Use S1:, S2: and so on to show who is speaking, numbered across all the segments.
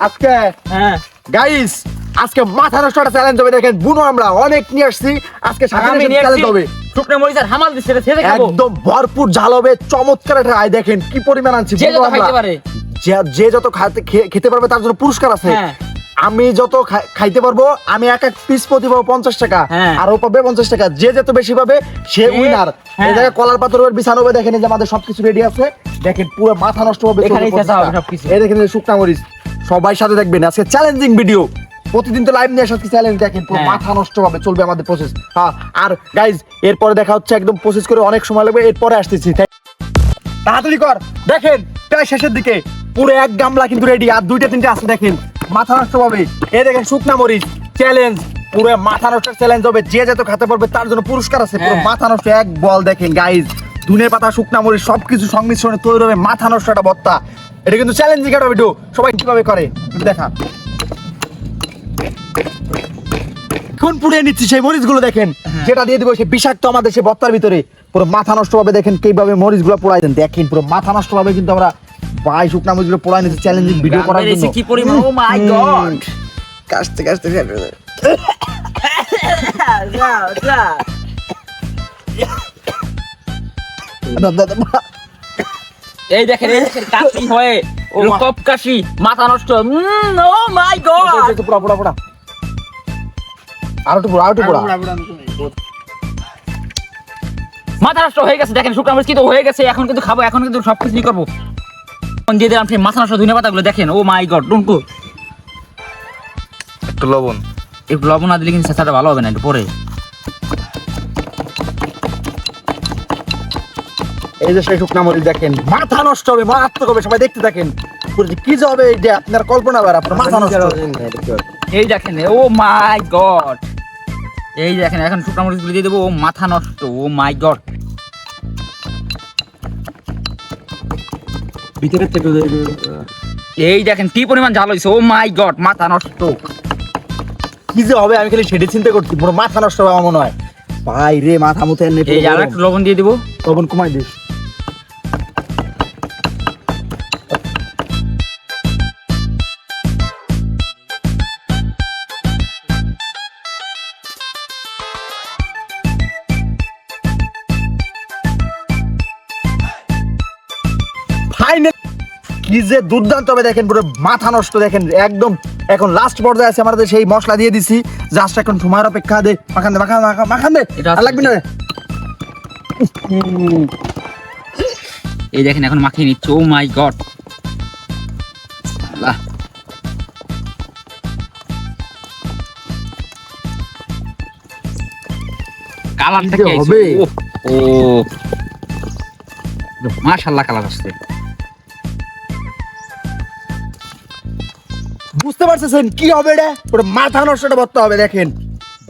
S1: আজকে
S2: হ্যাঁ।
S1: গাইস আজকে চ্যালেঞ্জ হবে। দেখেন বুনো আমরা অনেক নিয়ে আসছি। আজকে সামনে চ্যালেঞ্জ হবে।
S2: শুকনো হামাল দিচ্ছে ছেড়ে খাব।
S1: একদম ভরপুর ঝাল হবে চমৎকার একটা আয় দেখেন কি পরিমাণ আনছি
S2: যে যত। খাইতে পারে।
S1: যে- যত খাতে- পারবে তার জন্য পুরস্কার আছে।
S2: হ্যাঁ।
S1: আমি যত খাইতে পারব আমি এক এক পিস প্রতি পাবো পঞ্চাশ টাকা।
S2: হ্যাঁ।
S1: আর ও পাবে পঞ্চাশ টাকা। যে যত বেশি পাবে সে উইনার
S2: হ্যাঁ।
S1: এই জায়গায় কলার পাথরের বিছানো হবে দেখেন যে আমাদের সবকিছু রেডি আছে। দেখেন পুরো মাথা নষ্ট হবে। এই দেখেন শুকনা মরিচ। সবাই সাথে দেখবেন। আজকে চ্যালেঞ্জিং ভিডিও প্রতিদিন তো লাইভ নিয়ে আসার চ্যালেঞ্জ দেখেন পুরো
S2: হ্যাঁ।
S1: মাথা নষ্ট হবে চলবে আমাদের প্রসেস হ্যাঁ আর গাইজ এরপরে দেখা হচ্ছে একদম প্রসেস করে অনেক সময় লাগবে এরপরে আসতেছি। তাড়াতাড়ি কর। দেখেন প্রায় শেষের দিকে। পুরো এক গামলা কিন্তু রেডি আর দুইটা তিনটা আছে দেখেন। মাথা নষ্ট হবে। এই দেখেন শুকনা মরিচ চ্যালেঞ্জ পুরো মাথা নষ্ট চ্যালেঞ্জ হবে যে যত খেতে পারবে তার জন্য পুরস্কার আছে পুরো
S2: হ্যাঁ।
S1: মাথা নষ্ট এক বল দেখেন গাইজ ধনে পাতা শুকনা মরিচ সবকিছু সংমিশ্রণে তৈরি হবে মাথা নষ্ট একটা বত্তা। এটা কিন্তু চ্যালেঞ্জিং একটা ভিডিও সবাই কীভাবে করে? দেখা। এখন পুড়িয়ে নিচ্ছি সেই মরিচগুলো দেখেন। যেটা দিয়ে দিব সে বিষাক্ত আমাদের সে বত্তার ভিতরে। পুরো মাথা নষ্ট হবে দেখেন কীভাবে মরিচগুলো পোড়াই দেন। দেখেন পুরো মাথা নষ্ট হবে কিন্তু আমরা ভাই শুকনা মরিচগুলো পোড়াই নিচ্ছি চ্যালেঞ্জিং ভিডিও করার জন্য।
S2: কি পরিমাণ? ও মাই গড
S1: কাশতে কাশতে
S2: এই দেখেন এই দেখেন কাশি হয়ে কপ কাশি মাথা নষ্ট। Oh my God!
S1: পোড়া পোড়া পোড়া। আর একটু আর একটু পোড়া
S2: মাথা নষ্ট হয়ে গেছে দেখেন শুকনো মরিচ কিন্তু হয়ে গেছে এখন কিন্তু খাব এখন কিন্তু সবকিছু ই করব। এখন দিয়ে দিলাম সেই মাথা নষ্ট ধনে পাতাগুলো দেখেন ও মাই গড টুনকু।
S3: একটু লবণ।
S2: একটু লবণ না দিলে কিন্তু চেঁচাটা ভালো হবে না একটু পরে।
S1: এই যে সেই শুকনা মরিচ দেখেন মাথা নষ্ট হবে মারাত্মক হবে সবাই দেখতে থাকেন। পুরো কি যে হবে এটা আপনার কল্পনা বের আপনার মাথা নষ্ট
S2: এই দেখেন ও মাই গড। এই দেখেন এখন শুকনো মরিচ দিয়ে দেবো ও মাথা নষ্ট ও মাই গড।
S1: ভিতরে থেকে
S2: এই দেখেন কি পরিমাণ ঝাল হয়েছে ও মাই গড মাথা নষ্ট।
S1: কি যে হবে আমি খালি সেটা চিন্তা করছি পুরো মাথা নষ্ট হবে আমার মনে হয়। ভাই রে মাথা মুথে
S2: এই আর একটু লবণ দিয়ে দিবো।
S1: লবণ কমাই দিস। কি যে দুর্দান্ত হবে দেখেন পুরো মাথা নষ্ট দেখেন একদম এখন লাস্ট পর্যায়ে আছে আমাদের সেই মশলা দিয়ে দিছি। জাস্ট এখন সময়ের অপেক্ষা দে মাখান দে মাখান মাখান দে আর লাগবে না।
S2: এই দেখেন এখন মাখিয়ে নিচ্ছে। ও মাই গড কালারটা
S1: কি
S2: হবে? ও। মাশাআল্লাহ কালার আসছে।
S1: বুঝতে পারছেন কি হবে রে পুরো মাথা নষ্টটা করতে হবে দেখেন।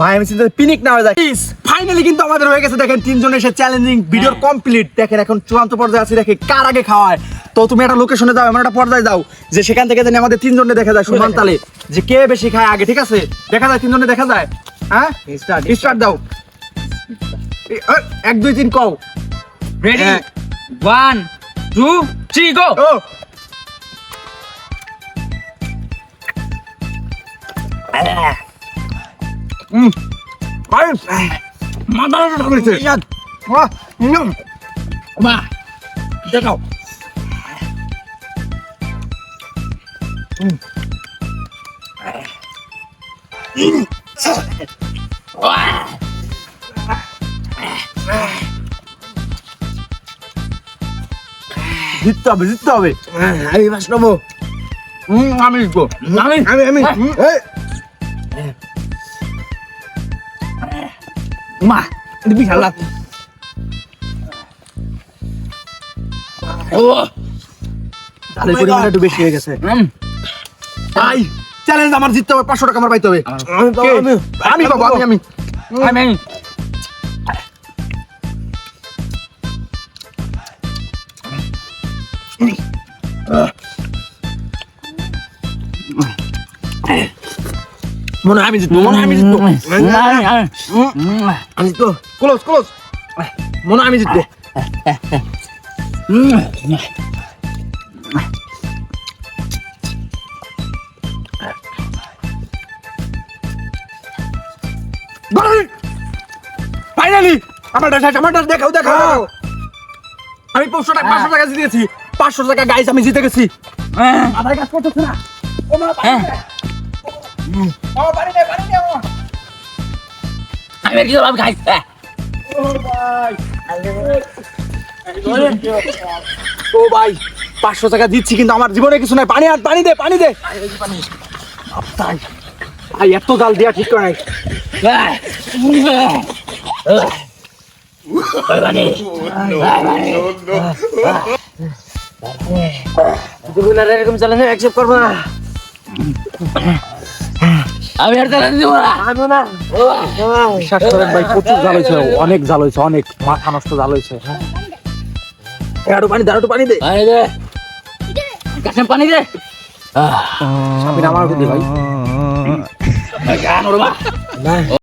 S1: ভাই আমি চিন্তা পিনিক না হয়ে যায়। প্লিজ ফাইনালি কিন্তু আমাদের হয়ে গেছে দেখেন তিনজন এসে চ্যালেঞ্জিং ভিডিওর কমপ্লিট দেখেন এখন চূড়ান্ত পর্যায়ে আছে দেখে কার আগে খাওয়ায়। তো তুমি একটা লোকেশনে যাও এমন একটা পর্যায়ে যাও যে সেখান থেকে জানি আমাদের তিনজনে দেখা যায় সমান তালে যে কে বেশি খায় আগে ঠিক আছে? দেখা যায় তিনজনে দেখা যায়। হ্যাঁ? স্টার্ট স্টার্ট দাও। এক দুই তিন কও।
S2: Ready. One two three go দেখাও
S1: জিততে হবে জিততে হবে আমি মাছ নেব আমি
S2: আমি
S1: আমি আমি।
S2: মা এটা বিশাল লাভ ও
S1: ঝালের পরিমাণটা একটু বেশি হয়ে গেছে। আই চ্যালেঞ্জ আমার জিততে হবে পাঁচশো টাকা আমার পাইতে হবে। আমি পাবো আমি। আমি
S2: আমি।
S1: মনে হয় আমি জিতবো মনে হয় আমি জিতবো।
S2: আমি
S1: জিতবো। Close close. মনে হয় আমি জিতবো। ফাইনালি আমার ড্রেস আমার ড্রেস দেখাও দেখাও। আমি পাঁচশো টাকা পাঁচশো টাকা জিতেছি পাঁচশো টাকা গাইস আমি জিতে গেছি। আমার কাজ করতেছে না। পানি দে পানি দে ও
S2: আমি কি করব? হ্যাঁ।
S1: ও ভাই ও ভাই পাঁচশো টাকা দিচ্ছি কিন্তু আমার জীবনে কিছু নাই পানি আর পানি দে পানি দে তাই ভাই এত জাল দিয়া ঠিক করে নাই
S2: হ্যাঁ। হ্যাঁ। হ্যাঁ, বানি। তুমি না এরকম চ্যালেঞ্জ অ্যাকসেপ্ট করব না আমি আর চ্যালেঞ্জ দিব না আমি না
S1: বিশ্বাস করেন ভাই প্রচুর জাল হয়েছে অনেক জাল হয়েছে অনেক মাথা নষ্ট জাল হয়েছে একটু পানি দাও একটু পানি দে
S2: পানি দে কাছে পানি দে
S1: সাবিন আমার দিদি ভাই
S2: গান ওর মা